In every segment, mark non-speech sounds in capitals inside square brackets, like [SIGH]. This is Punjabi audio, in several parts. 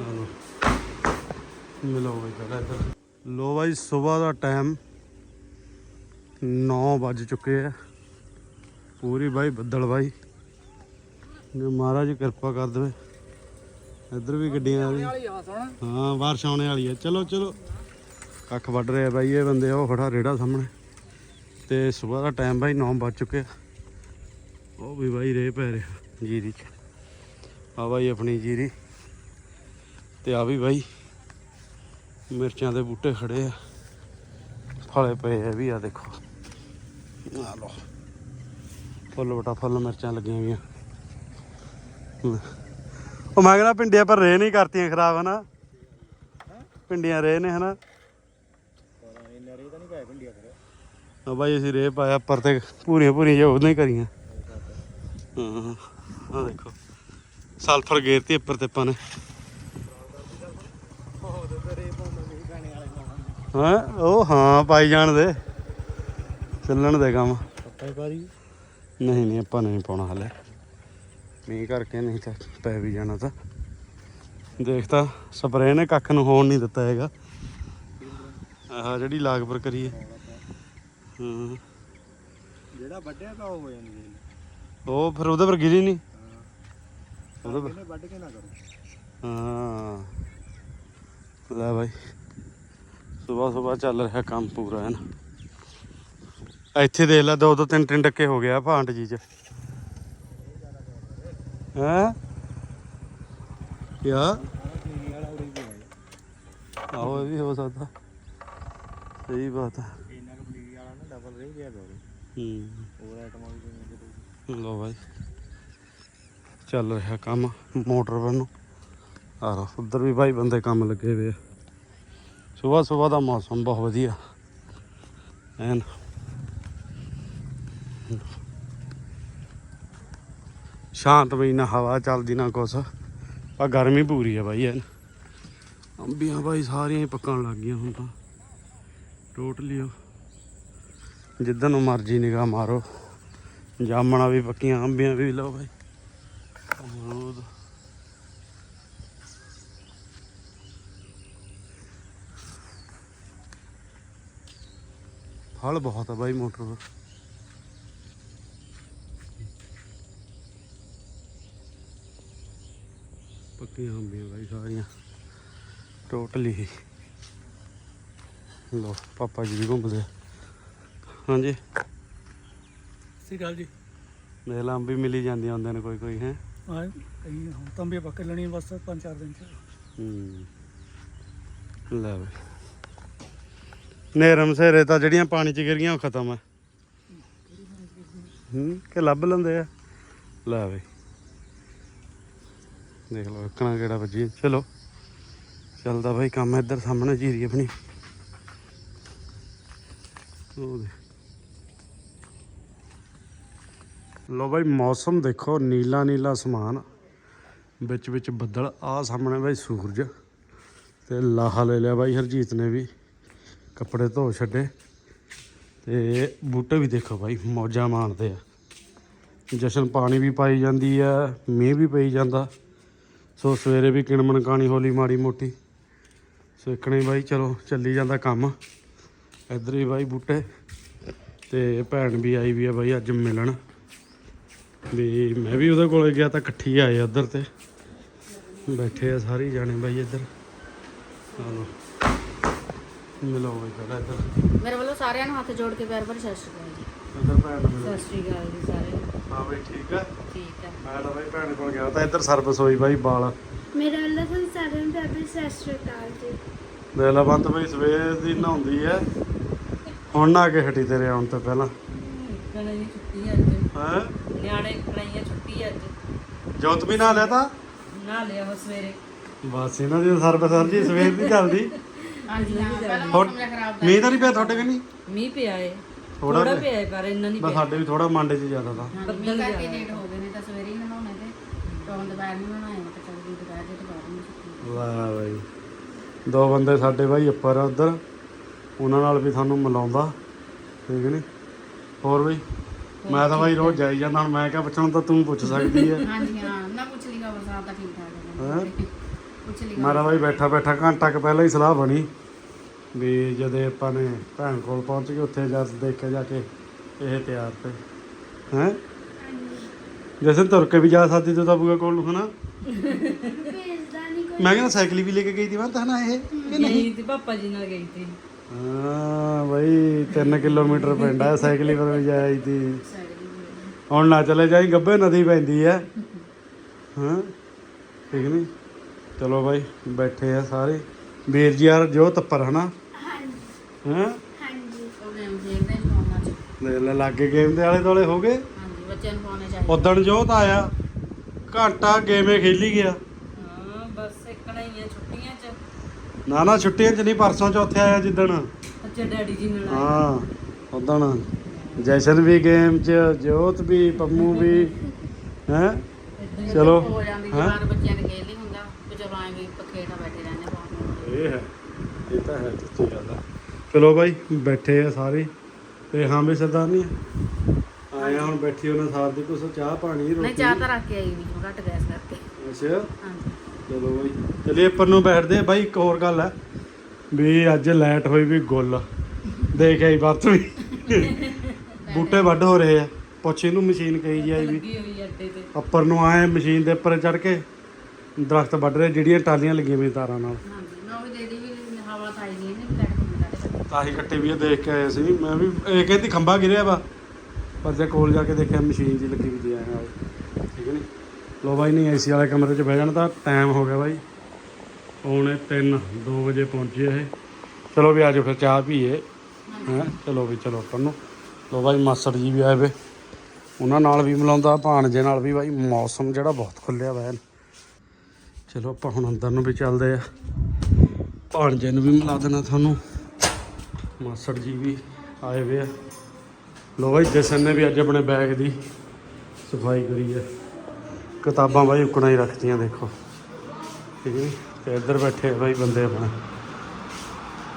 ਚਲੋ। ਮਿਲੋ ਬਈ ਪਹਿਲਾਂ ਇੱਧਰ। ਲੋ ਬਾਈ, ਸਵੇਰ ਦਾ ਟਾਈਮ 9 ਵੱਜ ਚੁੱਕੇ ਆ। ਪੂਰੀ ਬਾਈ ਬੱਦਲ ਬਾਈ। ਜੇ ਮਹਾਰਾਜ ਕਿਰਪਾ ਕਰ ਦੇਵੇ। ਇੱਧਰ ਵੀ ਗੱਡੀਆਂ ਆ ਰਹੀਆਂ। ਹਾਂ, ਬਾਰਿਸ਼ ਆਉਣੇ ਵਾਲੀ ਹੈ ਚਲੋ ਚਲੋ। ਕੱਖ ਵੱਢ ਰਿਹਾ ਬਾਈ ਇਹ ਬੰਦੇ, ਉਹ ਖੜਾ ਰੇੜਾ ਸਾਹਮਣੇ। ਤੇ ਸਵੇਰ ਦਾ ਟਾਈਮ ਬਾਈ 9 ਵੱਜ ਚੁੱਕੇ ਆ। ਉਹ ਵੀ ਬਾਈ ਰੇ ਪੈ ਰਿਹਾ ਜੀਰੀ ਚ। ਆ ਬਾਈ ਆਪਣੀ ਜੀਰੀ। ਤੇ ਆ ਵੀ ਬਾਈ। ਮਿਰਚਾਂ ਦੇ ਬੂਟੇ ਖੜੇ ਆ। ਫਲੇ ਪਏ ਆ ਵੀ ਆ ਦੇਖੋ। ਆ ਲੋ ਫੁੱਲ ਬਟਾ ਫੁੱਲ ਮਿਰਚਾਂ ਲੱਗੀਆਂ ਗਈਆਂ ਉਹ ਮੈਂ ਕਹਿੰਦਾ ਪਿੰਡੀਆਂ ਪਰ ਰੇ ਨਹੀਂ ਕਰਤੀਆਂ ਖਰਾਬ, ਹਨਾ? ਪਿੰਡੀਆਂ ਰੇ ਨੇ, ਹਨਾ? ਆ ਬਾਈ, ਅਸੀਂ ਰੇ ਪਾਇਆ ਪਰ ਤੇ ਪੂਰੀਆਂ ਪੂਰੀਆਂ ਜਿਹਾ ਉਹਦਾਂ ਕਰੀਆਂ। ਹਾਂ ਆ ਦੇਖੋ। ਸਲਫਰ ਗੇਰਤੀ ਉੱਪਰ ਤੇ ਆਪਾਂ ਨੇ। ਹਾਂ? ਉਹ ਹਾਂ ਪਾਈ ਜਾਣ ਦੇ। ਚੱਲਣ ਦੇ ਕੰਮ। ਪੱਪਾ ਪਾਰੀ। ਨਹੀਂ ਨਹੀਂ ਆਪਾਂ ਨਹੀਂ ਪਾਉਣਾ ਹਲੇ। ਮੀਂਹ ਕਰਕੇ ਨਹੀਂ ਤਾਂ ਪੈ ਵੀ ਜਾਣਾ ਤਾਂ। ਦੇਖਤਾ ਸਪਰੇਅ ਨੇ ਕੱਖ ਨੂੰ ਹੋਣ ਨਹੀਂ ਦਿੱਤਾ ਹੈਗਾ। ਆਹ ਜਿਹੜੀ ਲਾਗ ਪਰ ਕਰੀ ਹੈ। ਹਾਂ। ਜਿਹੜਾ ਵੱਡਿਆ ਤਾਂ ਉਹ ਹੋ ਜਾਂਦੀ ਹੈ। ਉਹ ਫਿਰ ਉਹਦੇ ਪਰ ਗਿਰੀ ਨਹੀਂ? ਉਹਦੇ ਪਰ ਵੱਢ ਕੇ ਨਾ ਕਰੋ। ਹਾਂ। ਲੈ ਭਾਈ ਸਵੇਰ ਸਵੇਰ ਚੱਲ ਰਿਹਾ ਕੰਮ ਪੂਰਾ, ਹੈ ਨਾ? ਇੱਥੇ ਦੇਖ ਲੈ ਦੋ ਦੋ ਤਿੰਨ ਤਿੰਨ ਟੱਕੇ ਹੋ ਗਿਆ ਭਾਂਟ ਜੀ ਚ। ਹੈ? ਕਿਆ? ਆਹੋ, ਇਹ ਵੀ ਹੋ ਸਕਦਾ। ਸਹੀ ਬਾਤ ਹੈ ਇੰਨਾ ਕੁ ਵਾਲਾ ਨਾ ਡਬਲ ਰੇ ਗਿਆ ਦੋਰੇ ਹੂੰ। ਹੋਰ ਆਈਟਮਾਂ ਵੀ ਲੋ ਭਾਈ ਚੱਲ ਰਿਹਾ ਕੰਮ, ਮੋਟਰ ਵੱਲੋਂ ਆ ਉਧਰ ਵੀ ਭਾਈ ਬੰਦੇ ਕੰਮ ਲੱਗੇ ਹੋਏ ਆ। ਸਵੇਰ ਸਵੇਰ ਦਾ ਮੌਸਮ ਬਹੁਤ ਵਧੀਆ। ਐਨ। ਸ਼ਾਂਤਮਈ ਨਾ ਹਵਾ ਚੱਲਦੀ ਨਾ ਕੁਛ। ਪਰ ਗਰਮੀ ਪੂਰੀ ਆ ਬਾਈ, ਐਨ। ਅੰਬੀਆਂ ਬਾਈ ਸਾਰੀਆਂ ਹੀ ਪੱਕਣ ਲੱਗ ਗਈਆਂ ਹੁਣ ਤਾਂ। ਟੋਟਲੀ ਜਿੱਦਨ ਨੂੰ ਮਰਜ਼ੀ ਨਿਗਾਹ ਮਾਰੋ। ਜਾਮਣਾ ਵੀ ਪੱਕੀਆਂ, ਅੰਬੀਆਂ ਵੀ ਲਓ ਬਾਈ। ਅਮਰੂਦ। ਫਲ ਬਹੁਤ ਆ ਬਾਈ ਮੋਟਰ ਪਰ ਪੱਕੀਆਂ ਅੰਬੀਆਂ ਬਾਈ ਸਾਰੀਆਂ। ਟੋਟਲੀ ਹੀ ਲੋ ਪਾਪਾ ਜੀ ਵੀ ਘੁੰਮਦੇ। ਹਾਂਜੀ? ਸਹੀ ਗੱਲ ਜੀ। ਲਾ ਅੰਬੀ ਮਿਲੀ ਜਾਂਦੀਆਂ ਹੁੰਦੀਆਂ ਨੇ ਕੋਈ ਕੋਈ ਹੈ? ਹਾਂ ਕਈ ਹੁਣ ਤਾਂ ਵੀ ਪੱਕੇ ਲੈਣੀ ਬਸ ਪੰਜ ਚਾਰ ਦਿਨ ਚ। ਹੂੰ। ਲੈ ਬਈ। ਨੇਰਮ ਸੇਰੇ ਤਾਂ ਜਿਹੜੀਆਂ ਪਾਣੀ 'ਚ ਗਿਰੀਆਂ, ਉਹ ਖਤਮ ਆ। ਹੂੰ, ਕਿ ਲੱਭ ਲੈਂਦੇ ਆ? ਲੈ ਬਈ ਦੇਖ ਲਓ, ਇੱਕਣਾ ਕਿਹੜਾ ਵੱਜੀ। ਚਲੋ, ਚੱਲਦਾ ਬਾਈ ਕੰਮ ਇੱਧਰ ਸਾਹਮਣੇ ਜੀਰੀ ਆਪਣੀ। ਉਹ ਲੋ ਬਾਈ, ਮੌਸਮ ਦੇਖੋ ਨੀਲਾ ਨੀਲਾ ਸਮਾਨ। ਵਿੱਚ ਵਿੱਚ ਬੱਦਲ ਆ ਸਾਹਮਣੇ ਬਾਈ ਸੂਰਜ। ਤੇ ਲਾਹਾ ਲੈ ਲਿਆ ਬਾਈ ਹਰਜੀਤ ਨੇ ਵੀ। ਕੱਪੜੇ ਧੋ ਛੱਡੇ ਤੇ ਬੂਟੇ ਵੀ ਦੇਖੋ ਬਾਈ, ਮੌਜਾਂ ਮਾਣਦੇ ਆ। ਜਸ਼ਨ ਪਾਣੀ ਵੀ ਪਾਈ ਜਾਂਦੀ ਆ, ਮੀਂਹ ਵੀ ਪਈ ਜਾਂਦਾ। ਸੋ ਸਵੇਰੇ ਵੀ ਕਿਣਮਣ ਕਾਣੀ ਹੋਲੀ ਮਾੜੀ ਮੋਟੀ। ਸੋ ਇਕਣੇ ਬਾਈ ਚਲੋ ਚੱਲੀ ਜਾਂਦਾ ਕੰਮ। ਇੱਧਰ ਹੀ ਬਾਈ ਬੂਟੇ ਤੇ ਭੈਣ ਵੀ ਆਈ ਵੀ ਆ ਬਾਈ ਅੱਜ ਮਿਲਣ। ਵੀ ਮੈਂ ਵੀ ਉਹਦੇ ਕੋਲੇ ਗਿਆ ਤਾਂ ਇਕੱਠੀ ਆਏ ਉੱਧਰ ਤੇ। ਬੈਠੇ ਆ ਸਾਰੇ ਜਾਣੇ ਬਾਈ ਇੱਧਰ। ਚਲੋ ਮਿਲੋ ਬਾਈ ਪਹਿਲਾਂ ਇੱਧਰ। ਮੇਰੇ ਵੱਲੋਂ ਸਾਰਿਆਂ ਨੂੰ ਹੱਥ ਜੋੜ ਕੇ ਪਿਆਰ ਭਰੀ ਸਤਿ ਸ਼੍ਰੀ ਅਕਾਲ ਜੀ। ਇੱਧਰ ਭੈਣ ਨੂੰ ਮਿਲੋ। ਸਤਿ ਸ਼੍ਰੀ ਅਕਾਲ ਜੀ ਸਾਰਿਆਂ ਨੂੰ ਹਾਂ ਬਾਈ ਠੀਕ ਆ? ਠੀਕ ਹੈ ਮੈਂ ਤਾਂ ਬਾਈ ਭੈਣ ਕੋਲ ਗਿਆ ਤਾਂ ਇੱਧਰ ਸਰਵਿਸ ਹੋਈ ਬਾਈ ਬਾਲ। ਮੇਰਾ ਅੱਲਾ ਤੁਹਾਨੂੰ ਸਾਰਿਆਂ ਨੂੰ ਪਿਆਰ ਭਰੀ ਸਤਿ ਸ਼੍ਰੀ ਅਕਾਲ ਜੀ। ਦੇ ਲਾ ਬੰਤ ਬਾਈ ਸਵੇਰ ਦੀ ਨਹਾਉਂਦੀ ਐ। ਹੁਣ ਨਾ ਕੇ ਹਟੀ ਤੇਰੇ ਆਉਣ ਤੋਂ ਪਹਿਲਾਂ। ਕਣੇ ਦੀ ਛੁੱਟੀ ਅੱਜ। ਹੈ? ਨਿਆਣੇ ਕਣਾਈਆਂ ਛੁੱਟੀ ਅੱਜ। ਜੋਤ ਵੀ ਨਾ ਲਿਆ ਤਾਂ? ਨਾ ਲਿਆ ਉਹ ਸਵੇਰੇ। ਬਸ ਇਹਨਾਂ ਦੀ ਸਰਵਿਸ ਸਰ ਜੀ ਸਵੇਰ ਦੀ ਚੱਲਦੀ। ਹਾਂਜੀ ਹਾਂ ਪਹਿਲਾਂ ਹੋਰ ਮੌਸਮ ਜਿਹਾ ਖਰਾਬ ਮੀਂਹ ਤਾਂ ਨਹੀਂ ਪਿਆ ਤੁਹਾਡੇ ਕਨੀ? ਮੀਂਹ ਪਿਆ ਏ। ਥੋੜਾ ਥੋੜਾ ਪਿਆ ਪਿਆ ਏ, ਪਰ ਇੰਨਾ ਨਹੀਂ ਬਸ ਪਿਆ। ਸਾਡੇ ਵੀ ਥੋੜਾ ਮੰਡੇ 'ਚ ਜ਼ਿਆਦਾ ਤਾਂ। ਬੱਦਲ ਕਰਕੇ ਜਿਹਾ ਲੇਟ ਹੋ ਗਏ ਨੇ ਤਾਂ ਸਵੇਰੇ ਹੀ ਨਹਾਉਣੇ ਤੇ। ਟੌਣ ਦੁਪਹਿਰ ਨੂੰ ਨਹਾਏ ਮੈਂ ਤਾਂ ਚੱਲ ਗਈ ਦੁਪਹਿਰ ਦੇ ਤੋਂ ਬਾਅਦ ਨੂੰ ਛੁੱਟੀ ਵਾਹ ਬਾਈ। ਦੋ ਬੰਦੇ ਸਾਡੇ ਬਾਈ ਉੱਪਰ ਆ ਉਧਰ। ਉਹਨਾਂ ਨਾਲ ਵੀ ਤੁਹਾਨੂੰ ਮਿਲਾਉਂਦਾ। ਠੀਕ ਨੀ? ਹੋਰ ਬਈ? ਮੈਂ ਤਾਂ ਬਾਈ ਰੋਜ਼ ਜਾਈ ਜਾਂਦਾ ਹੁਣ ਮੈਂ ਕਿਹਾ ਪੁੱਛਣ ਤਾਂ ਤੂੰ ਪੁੱਛ ਸਕਦੀ ਹੈ ਹਾਂਜੀ ਹਾਂ। ਨਾ ਪੁੱਛ ਲਈ ਬਰਸਾਤ ਤਾਂ ਠੀਕ ਠਾਕ ਹੈ ਹੈਂ? ਮੇਰਾ ਬਾਈ ਬੈਠਾ ਬੈਠਾ ਘੰਟਾ ਕੁ ਪਹਿਲਾਂ ਹੀ ਸਲਾਹ ਬਣੀ ਵੀ ਜਦੇ ਆਪਾਂ ਨੇ ਭੈਣ ਕੋਲ ਪਹੁੰਚ ਕੇ ਉੱਥੇ ਜਦ ਦੇਖਿਆ ਜਾ ਕੇ ਇਹ ਤਿਆਰ ਤੇ। ਹੈ? ਜੈਸੇ ਤੁਰ ਕੇ ਵੀ ਜਾ ਸਕਦੀ ਤੂੰ ਤਾਂ ਬੂਆ ਕੋਲ ਨੂੰ ਹਨਾ? ਭੇਜਦਾ ਨਹੀਂ ਕੋਈ। ਮੈਂ ਕਹਿੰਦਾ ਸਾਈਕਲ ਵੀ ਲੈ ਕੇ ਗਈ ਦੀ ਮੈਂ ਤਾਂ ਹਨਾ ਇਹ ਗਈ ਤੇ ਪਾਪਾ ਜੀ ਨਾਲ ਗਈ ਸੀ ਹਾਂ ਬਾਈ 3 ਕਿਲੋਮੀਟਰ ਪਿੰਡ ਆ ਸਾਈਕਲ ਪਰ ਵੀ ਜਾਈ ਤੀ। ਹੁਣ ਨਾ ਚਲੇ ਜਾਈ ਗੱਬੇ ਨਦੀ ਪੈਂਦੀ ਹੈ। [LAUGHS] ਹਾਂ ਠੀਕ ਨਹੀਂ ਚਲੋ ਬਾਈ ਬੈਠੇ ਆ ਸਾਰੇ। ਵੀਰ ਜੀ ਯਾਰ ਜੋ ਤੱਪਰ ਹਨਾ? ਹਾਂਜੀ। ਹਾਂ? ਹਾਂਜੀ। ਉਹ ਗੇਮ ਖੇਡਦੇ ਨੇ ਫੋਨਾਂ 'ਚ। ਲੈ ਲੈ ਲੱਗੇ ਗੇਮ ਦੇ ਆਲੇ ਦੁਆਲੇ ਹੋ ਗਏ? ਹਾਂਜੀ ਬੱਚਿਆਂ ਨੂੰ ਪਾਉਣੇ ਚਾਹੀਦੇ। ਉਦਣ ਜੋਤ ਆਇਆ ਘੰਟਾ ਗੇਮੇ ਖੇਲੀ ਗਿਆ। ਹਾਂ ਬਸ ਇੱਕਣਾ ਹੀ ਆ ਛੁੱਟੀਆਂ 'ਚ। ਨਾ ਨਾ ਛੁੱਟੀਆਂ ਚ ਨਹੀਂ ਪਰਸੋਂ ਚੌਥੇ ਆਇਆ ਜਿੱਦਣ। ਅੱਛਾ ਡੈਡੀ ਜੀ ਨਾਲ। ਹਾਂ ਉਦਣ ਜੈਸਨ ਵੀ ਗੇਮ ਚ ਜੋਤ ਵੀ ਪੰਮੂ ਵੀ। [LAUGHS] ਹੈ? ਚਲੋ ਹੋ ਜਾਂਦੀ ਬੱਚਿਆਂ ਨੇ ਖੇਡ ਲਈ ਹੁੰਦਾ ਤੇ ਚਲੋ ਐਂ ਵੀ ਪੱਖੇ ਨਾਲ ਬੈਠੇ ਰਹਿੰਦੇ ਫੋਨ ਇਹ ਹੈ। ਇਹ ਤਾਂ ਹੈ ਸੱਚੀ ਗੱਲ ਆ। ਚਲੋ ਬਾਈ ਬੈਠੇ ਆ ਸਾਰੇ। ਤੇ ਹਾਂ ਵੀ ਸਰਦਾਰ ਨਹੀਂ ਆਏ ਆ ਹੁਣ ਬੈਠੀ ਉਹਨਾਂ ਸਾਰ ਦੀ। ਕੁਛ ਚਾਹ ਪਾਣੀ ਨਹੀਂ ਰੋਟੀ ਚਾਹ ਤਾਂ ਰੱਖ ਕੇ ਆਈ ਵੀ ਘੱਟ ਗੈਸ ਕਰਕੇ। ਅੱਛਾ। ਹਾਂਜੀ। ਚਲੋ ਬਾਈ। ਚਲਿਏ ਉੱਪਰ ਨੂੰ ਬੈਠਦੇ ਆ। ਬਾਈ ਇੱਕ ਹੋਰ ਗੱਲ ਹੈ ਵੀ ਅੱਜ ਲਾਈਟ ਹੋਈ ਵੀ ਗੁੱਲ। ਦੇਖ ਆਈ ਬਾਤ ਵੀ। ਬੂਟੇ ਵੱਢ ਹੋ ਰਹੇ ਆ। ਪੁੱਛ ਇਹਨੂੰ ਮਸ਼ੀਨ ਕਹੀ ਜਾਈ ਵੀ। ਲੱਗੀ ਹੋਈ ਅੱਡੇ ਤੇ। ਉੱਪਰ ਨੂੰ ਆਏ ਮਸ਼ੀਨ ਦੇ ਉੱਪਰ ਚੜ ਕੇ ਦਰਖਤ ਵੱਢ ਰਹੇ ਜਿਹੜੀਆਂ ਟਾਲੀਆਂ ਲੱਗੀਆਂ ਵੀ ਤਾਰਾਂ ਨਾਲ ਹਾਂਜੀ ਮੈਂ ਉਹ ਵੀ ਦੇ ਦੀ ਵੀ ਹਵਾ ਤਾਂ ਆਈ ਨਹੀਂ ਇਹਨੇ ਵੀ ਲੱਟ ਕੇ ਤਾਂ ਹੀ ਕੱਟੇ ਵੀ ਆ, ਦੇਖ ਕੇ ਆਏ ਸੀ। ਮੈਂ ਵੀ ਇਹ ਕਹਿੰਦੀ ਖੰਭਾ ਗਿਰਿਆ ਵਾ। ਪਰ ਜੇ ਕੋਲ ਜਾ ਕੇ ਦੇਖਿਆ ਮਸ਼ੀਨ ਜੀ ਲੱਗੀ ਵੀ ਦੀ ਆ। ਨਾਲ ਠੀਕ ਨਹੀਂ ਲੋ ਬਾਈ ਨਹੀਂ ਏਸੀ ਵਾਲੇ ਕਮਰੇ 'ਚ ਬਹਿ ਜਾਣ ਤਾਂ ਟਾਈਮ ਹੋ ਗਿਆ ਬਾਈ। ਪੌਣੇ 3 2 ਵਜੇ ਪਹੁੰਚੇ ਇਹ। ਚਲੋ ਵੀ ਆਜੋ ਫਿਰ ਚਾਹ ਪੀਏ। ਹੈਂ? ਚਲੋ ਵੀ ਚਲੋ ਉੱਪਰ ਨੂੰ। ਲੋ ਬਾਈ ਮਾਸੜ ਜੀ ਵੀ ਆਏ ਵੇ। ਉਹਨਾਂ ਨਾਲ ਵੀ ਮਿਲਾਉਂਦਾ ਭਾਣਜੇ ਨਾਲ ਵੀ ਬਾਈ। ਮੌਸਮ ਜਿਹੜਾ ਬਹੁਤ ਖੁੱਲਿਆ ਵਾ। ਚਲੋ ਆਪਾਂ ਹੁਣ ਅੰਦਰ ਨੂੰ ਵੀ ਚੱਲਦੇ ਆ। ਭਾਣਜੇ ਨੂੰ ਵੀ ਮਿਲਾ ਦੇਣਾ ਤੁਹਾਨੂੰ। ਮਾਸੜ ਜੀ ਵੀ ਆਏ ਵੇ ਆ। ਲੋ ਬਾਈ ਜਸਨ ਨੇ ਵੀ ਅੱਜ ਆਪਣੇ ਬੈਗ ਦੀ ਸਫ਼ਾਈ ਕਰੀ ਹੈ ਕਿਤਾਬਾਂ ਬਾਈ ਉਕਣਾ ਹੀ ਰੱਖਤੀਆਂ ਦੇਖੋ। ਠੀਕ ਹੈ ਜੀ? ਤੇ ਇੱਧਰ ਬੈਠੇ ਬਾਈ ਬੰਦੇ ਆਪਣੇ।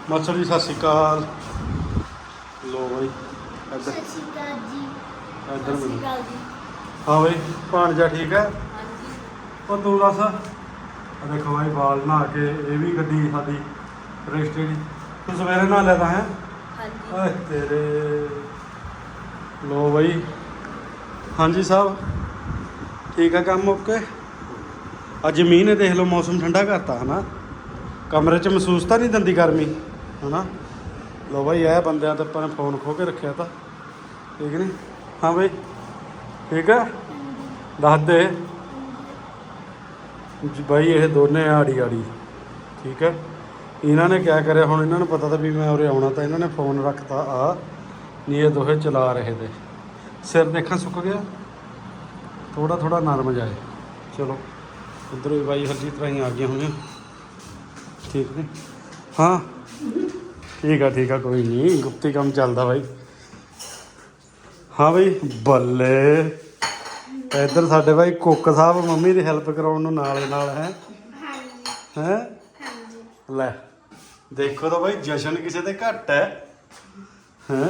ਮਾਸੜ ਜੀ ਸਤਿ ਸ਼੍ਰੀ ਅਕਾਲ। ਲੋ ਬਾਈ ਇੱਧਰ। ਸਤਿ ਸ਼੍ਰੀ ਅਕਾਲ ਜੀ। ਇੱਧਰ ਜੀ। ਹਾਂ ਬਾਈ ਭਾਣਜਾ ਠੀਕ ਹੈ? ਉਹ ਤੂੰ ਦੱਸ। ਆ ਦੇਖੋ ਬਾਈ ਬਾਲ ਨਹਾ ਕੇ ਇਹ ਵੀ ਗੱਡੀ ਸਾਡੀ ਰਜਿਸਟਰੀ ਤੂੰ ਸਵੇਰੇ ਨਹਾ ਲੈਦਾ ਹੈ? ਹਾਂਜੀ। ਓਏ ਤੇਰੇ। ਲੋ ਬਾਈ। ਹਾਂਜੀ ਸਾਹਿਬ। ਠੀਕ ਆ ਕੰਮ ਓਕੇ? ਅੱਜ ਮੀਂਹ ਨੇ ਦੇਖ ਲਓ ਮੌਸਮ ਠੰਡਾ ਕਰਤਾ ਹਨਾ? ਕਮਰੇ 'ਚ ਮਹਿਸੂਸ ਤਾਂ ਨਹੀਂ ਦਿੰਦੀ ਗਰਮੀ ਹਨਾ? ਲੋ ਬਾਈ ਇਹ ਬੰਦਿਆਂ ਤੇ ਆਪਾਂ ਨੇ ਫੋਨ ਖੋ ਕੇ ਰੱਖਿਆ ਤਾਂ। ਠੀਕ ਨਹੀਂ ਹਾਂ ਬਾਈ। ਠੀਕ ਆ? ਦੱਸ ਦੇ। ਜੀ ਬਾਈ ਇਹ ਦੋਨੇ ਆੜੀ ਆੜੀ ਠੀਕ ਹੈ ਇਹਨਾਂ ਨੇ ਕਿਆ ਕਰਿਆ? ਹੁਣ ਇਹਨਾਂ ਨੂੰ ਪਤਾ ਤਾਂ ਵੀ ਮੈਂ ਉਰੇ ਆਉਣਾ ਤਾਂ ਇਹਨਾਂ ਨੇ ਫੋਨ ਰੱਖਤਾ ਆ। ਨਹੀਂ ਇਹ ਦੋਹੇ ਚਲਾ ਰਹੇ ਤੇ ਸਿਰ ਦੇਖਾਂ ਸੁੱਕ ਗਿਆ? ਥੋੜਾ ਥੋੜਾ ਨਰਮ ਜਾਏ ਚਲੋ ਉਧਰੋਂ ਵੀ ਬਾਈ ਹਰਜੀਤ ਰਾਹੀਂ ਆ ਗਈਆਂ ਹੋਣੀਆਂ ਠੀਕ ਨੇ? ਹਾਂ? ਠੀਕ ਆ ਠੀਕ ਆ ਕੋਈ ਨਹੀਂ। ਗੁਪਤੀ ਕੰਮ ਚੱਲਦਾ ਬਾਈ। ਹਾਂ ਬਾਈ ਬੱਲੇ। ਇੱਧਰ ਸਾਡੇ ਬਾਈ ਕੁੱਕ ਸਾਹਿਬ ਮੰਮੀ ਦੀ ਹੈਲਪ ਕਰਾਉਣ ਨੂੰ ਨਾਲ ਦੇ ਨਾਲ ਹੈ। ਹੈ? ਹਾਂਜੀ। ਲੈ। ਦੇਖੋ ਤਾਂ ਬਾਈ ਜਸ਼ਨ ਕਿਸੇ ਦੇ ਘੱਟ ਹੈ। ਹੈ?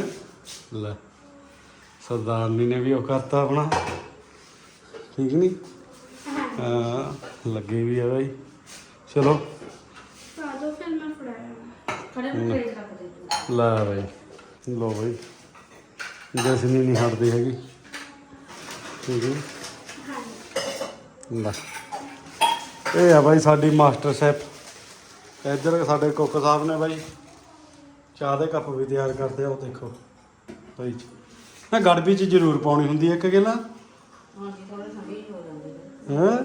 ਲੈ ਸਰਦਾਰਨੀ ਨੇ ਵੀ ਉਹ ਕਰਤਾ ਆਪਣਾ। ਠੀਕ ਨਹੀਂ ਹਾਂ ਲੱਗੇ ਵੀ ਆ ਬਾਈ। ਚਲੋ। ਪਾ ਦੋ ਫਿਰ ਮੈਂ ਫੜਾਇਆ ਖੜੇ ਨੂੰ ਟ੍ਰੇਜ ਰੱਖ ਦੇ ਤੂੰ। ਲੈ ਬਾਈ। ਲੋ ਬਾਈ। ਜਸਨੀ ਨਹੀਂ ਹਟਦੀ ਹੈਗੀ। ਠੀਕ ਹੈ ਲੈ। ਇਹ ਆ ਬਾਈ ਸਾਡੀ ਮਾਸਟਰ ਸ਼ੈਫ। ਇੱਧਰ ਸਾਡੇ ਕੁੱਕ ਸਾਹਿਬ ਨੇ ਬਾਈ ਚਾਹ ਦੇ ਕੱਪ ਵੀ ਤਿਆਰ ਕਰਦੇ ਆ ਉਹ ਦੇਖੋ। ਬਾਈ ਜੀ ਨਾ ਗੜਬੀ ਚ ਜ਼ਰੂਰ ਪਾਉਣੀ ਹੁੰਦੀ ਹੈ ਇੱਕ ਗਿਲਾ। ਹਾਂਜੀ ਥੋੜਾ ਠੰਡੀ ਹੋ ਜਾਂਦੀ ਹੈ ਹੈ?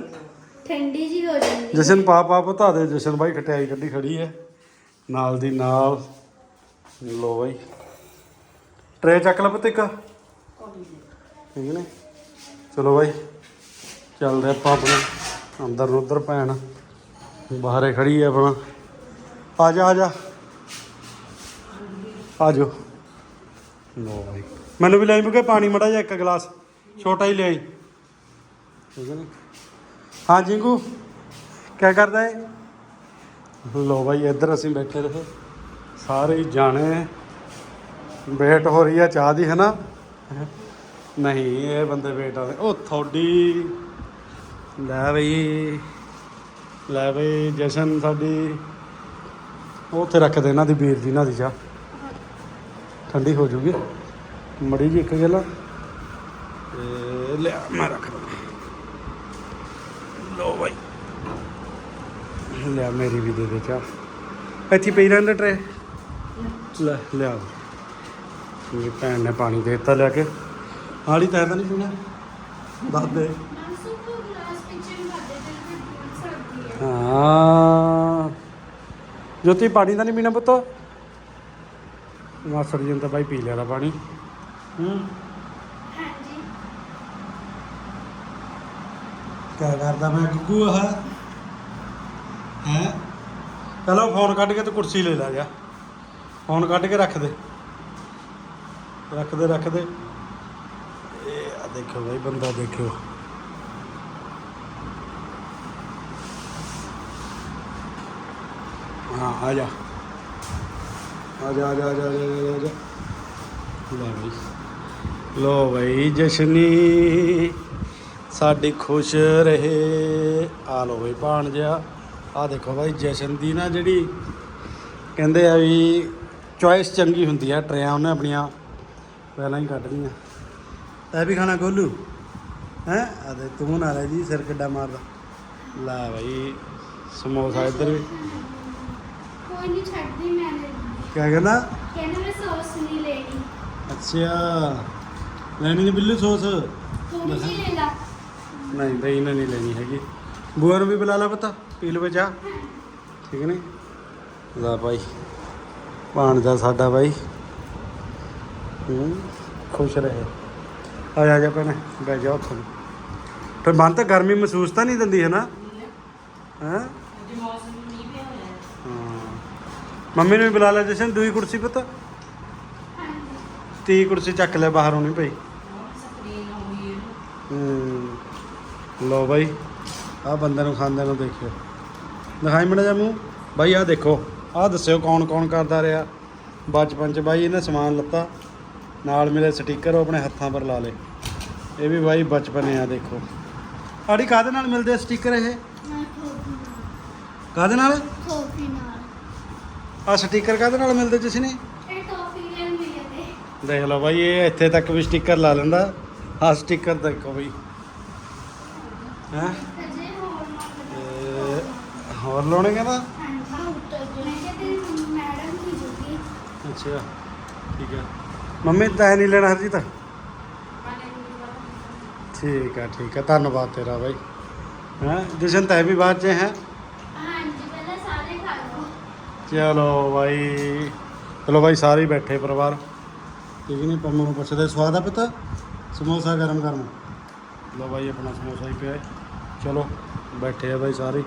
ਠੰਡੀ ਜੀ ਹੋ ਜਾਂਦੀ ਜਸ਼ਨ ਪਾ ਪਾ ਬਤਾ ਦੇ। ਜਸ਼ਨ ਬਾਈ ਖਟਿਆਈ ਕੱਢੀ ਖੜੀ ਹੈ ਨਾਲ ਦੀ ਨਾਲ। ਲੋ ਬਾਈ। ਟਰੇ ਚੱਕ ਲੈ ਪੁੱਤ ਇੱਕ। ਠੀਕ ਨੇ? ਚਲੋ ਬਾਈ ਚੱਲਦੇ ਆਪਾਂ ਆਪਣੇ ਅੰਦਰ ਨੂੰ ਉਧਰ ਭੈਣ। ਬਾਹਰੇ ਖੜੀ ਹੈ ਆਪਣਾ। ਆ ਜਾ ਆ ਜਾ ਆ ਜਾਓ ਲੋ ਬਾਈ। ਮੈਨੂੰ ਵੀ ਲੈ ਮੁਕੇ ਪਾਣੀ ਮੜਾ ਜਾ ਇੱਕ ਗਲਾਸ। ਛੋਟਾ ਹੀ ਲਿਆਈ ਠੀਕ ਹੈ ਨਾ? ਹਾਂ ਜਿੰਕੂ ਕੀ ਕਰਦਾ ਹੈ ਲੋ ਬਾਈ, ਇੱਧਰ ਅਸੀਂ ਬੈਠੇ ਰਹੇ। ਸਾਰੇ ਜਾਣੇ। ਵੇਟ ਹੋ ਰਹੀ ਹੈ ਚਾਹ ਦੀ ਹੈ ਨਾ ਨਹੀਂ, ਇਹ ਬੰਦੇ ਵੇਟ ਆ ਉਹ ਥੋੜੀ ਲੈ ਬਈ। ਲੈ ਬਈ, ਜਸ਼ਨ ਸਾਡੀ। ਉੱਥੇ ਰੱਖ ਦੇ ਇਹਨਾਂ ਦੀ ਵੀਰ ਜੀ ਇਹਨਾਂ ਦੀ ਚਾਹ ਠੰਡੀ ਹੋ ਜੂਗੀ। ਮੜੀ ਜੀ ਇੱਕ ਗੱਲ। ਤੇ ਲਿਆ ਮੈਂ ਰੱਖ ਦਵਾਂ ਲੋ ਬਾਈ। ਲਿਆ ਮੇਰੀ ਵੀ ਦੇ ਦੇ ਚਾਹ। ਇੱਥੇ ਪਈ ਰਹਿਣ ਦੇ ਟਰੇ। ਲੈ ਲਿਆ। ਮੇਰੀ ਭੈਣ ਨੇ ਪਾਣੀ ਦੇ ਦਿੱਤਾ ਲਿਆ ਕੇ। ਹਾਲੀ ਤੈਂ ਤਾਂ ਨਹੀਂ ਪੀਣਾ ਦੱਸ ਦੇ। ਹਾਂ। ਜੋਤੀ ਪਾਣੀ ਤਾਂ ਨਹੀਂ ਪੀਣਾ ਪੁੱਤ? ਮਾਸੜ ਜੀ ਨੇ ਤਾਂ ਬਾਈ ਪੀ ਲਿਆ ਦਾ ਪਾਣੀ। ਹੂੰ। ਹਾਂਜੀ। ਕਿਆ ਕਰਦਾ ਮੈਂ ਗੁੱਗੂ ਆਹ ਹੈ? ਚਲੋ ਫੋਨ ਕੱਢ ਕੇ ਤੇ ਕੁਰਸੀ ਲੈ ਲੈ ਜਾ। ਫੋਨ ਕੱਢ ਕੇ ਰੱਖ ਦੇ। ਰੱਖ ਦੇ ਰੱਖ ਦੇ। ਇਹ ਆ ਦੇਖੋ ਬਾਈ ਬੰਦਾ ਦੇਖਿਓ ਹਾਂ ਆ ਜਾ। ਆ ਜਾ ਆ ਜਾ ਆ ਜਾ ਆ ਜਾ, ਆ ਬਈ। ਲੋ ਬਈ ਜਸ਼ਨੀ। ਸਾਡੀ ਖੁਸ਼ ਰਹੇ। ਆ ਲੋ ਬਈ ਭਾਣਜਾ ਆ ਦੇਖੋ ਬਾਈ ਜਸ਼ਨ ਦੀ ਨਾ ਜਿਹੜੀ ਕਹਿੰਦੇ ਆ ਵੀ ਚੋਇਸ ਚੰਗੀ ਹੁੰਦੀ ਆ ਟਰੇਆਂ ਉਹਨੇ ਆਪਣੀਆਂ। ਪਹਿਲਾਂ ਹੀ ਕੱਢ ਲਈਆਂ। ਤੈ ਵੀ ਖਾਣਾ ਗੋਲੂ? ਹੈ? ਆ ਤੂੰ ਨਾ ਲੈ ਜੀ ਸਿਰ ਕਿੱਡਾ ਮਾਰਦਾ। ਲੈ ਬਾਈ ਸਮੋਸਾ ਇੱਧਰ ਵੀ। ਛੱਡਦੀ ਮੈਂ ਕਿਆ ਕਹਿੰਦਾ? ਕਹਿੰਦਾ ਮੈਂ ਸੌਸ ਨਹੀਂ ਲੈਣੀ। ਅੱਛਾ। ਲੈਣੀ ਨਹੀਂ ਬਿੱਲੂ ਸੌਸ? ਥੋੜੀ ਜਿਹੀ ਲੈ ਲਾ। ਨਹੀਂ ਬਈ ਇਹਨਾਂ ਨਹੀਂ ਲੈਣੀ ਹੈਗੀ। ਬੂਆ ਨੂੰ ਵੀ ਬੁਲਾ ਲਾ ਪਤਾ ਪੀ ਲਵੇ ਚਾਹ। ਠੀਕ ਨੇ? ਲੈ ਭਾਈ ਭਾਣਜਾ ਸਾਡਾ ਭਾਈ ਹੂੰ ਖੁਸ਼ ਰਹੇ। ਆ ਜਾ ਜਾ ਭੈਣੇ ਬਹਿ ਜਾ ਉੱਥੇ। ਫਿਰ ਮਨ ਤਾਂ ਗਰਮੀ ਮਹਿਸੂਸ ਤਾਂ ਨਹੀਂ ਦਿੰਦੀ ਹੈ ਨਾ? ਹੈਂ ਅੱਜ ਮੌਸਮ ਨਹੀਂ ਪਿਆ ਹੋਇਆ ਹਾਂ ਮੰਮੀ ਨੂੰ ਵੀ ਬੁਲਾ ਲੈ ਜਸ਼ਨ ਦੂਈ ਕੁਰਸੀ ਪੁੱਤ। ਤੀ ਕੁਰਸੀ ਚੱਕ ਲੈ ਬਾਹਰ ਹੋਣੀ ਇਹਨੂੰ ਹੂੰ। ਲੋ ਬਾਈ ਆ ਬੰਦੇ ਨੂੰ ਖਾਂਦੇ ਨੂੰ ਦੇਖਿਓ। ਦਿਖਾਈ ਮੜਾ ਜਾ ਮੂੰਹ। ਬਾਈ ਆ ਦੇਖੋ ਆ ਦੱਸਿਓ ਕੌਣ ਕੌਣ ਕਰਦਾ ਰਿਹਾ। ਬਚਪਨ ਚ ਬਾਈ ਇਹਨੇ ਸਮਾਨ ਲੱਤਾ। ਨਾਲ ਮਿਲੇ ਸਟicker ਉਹ ਆਪਣੇ ਹੱਥਾਂ ਪਰ ਲਾ ਲੇ ਇਹ ਵੀ ਬਾਈ ਬਚਪਨ ਆ ਦੇਖੋ। ਆੜੀ ਕਾਦੇ ਨਾਲ ਮਿਲਦੇ ਸਟicker ਇਹ? ਕਾਦੇ ਨਾਲ। ਆ ਸਟicker ਕਾਦੇ ਨਾਲ ਮਿਲਦੇ ਜਿਸ ਨੇ ਇਹ ਟੌਫੀ ਤੇ। ਦੇਖ ਲਓ ਬਾਈ ਇਹ ਇੱਥੇ ਤੱਕ ਵੀ ਸਟicker ਲਾ ਲੈਂਦਾ। ਆ ਸਟicker ਦੇਖੋ ਬਾਈ। ਹੈਂ? ਹੋਰ ਤੇ ਲਾਉਣੇ ਕਹਿੰਦਾ? ਅੱਛਾ ਠੀਕ ਹੈ ਮੰਮੀ ਤੈਂ ਨਹੀਂ ਲੈਣਾ ਹਰਜੀਤ? ਠੀਕ ਆ ਠੀਕ ਆ। ਧੰਨਵਾਦ ਤੇਰਾ ਬਾਈ। ਹੈਂ? ਜਸ਼ਨ ਤੈ ਵੀ ਬਾਅਦ ਚ ਹੈ ਹਾਂਜੀ ਪਹਿਲਾਂ ਸਾਰੇ ਖਾ ਲਓ ਚਲੋ ਬਾਈ ਚਲੋ ਬਾਈ ਸਾਰੇ ਹੀ ਬੈਠੇ ਪਰਿਵਾਰ। ਠੀਕ ਨਹੀਂ, ਪੰਮਾ ਨੂੰ ਪੁੱਛਦੇ, ਸਵਾਦ ਆ ਪਤਾ? ਸਮੋਸਾ ਗਰਮ ਗਰਮ ਲੋ ਬਾਈ, ਆਪਣਾ ਸਮੋਸਾ ਹੀ ਪਿਆ। ਚਲੋ, ਬੈਠੇ ਆ ਬਾਈ ਸਾਰੇ।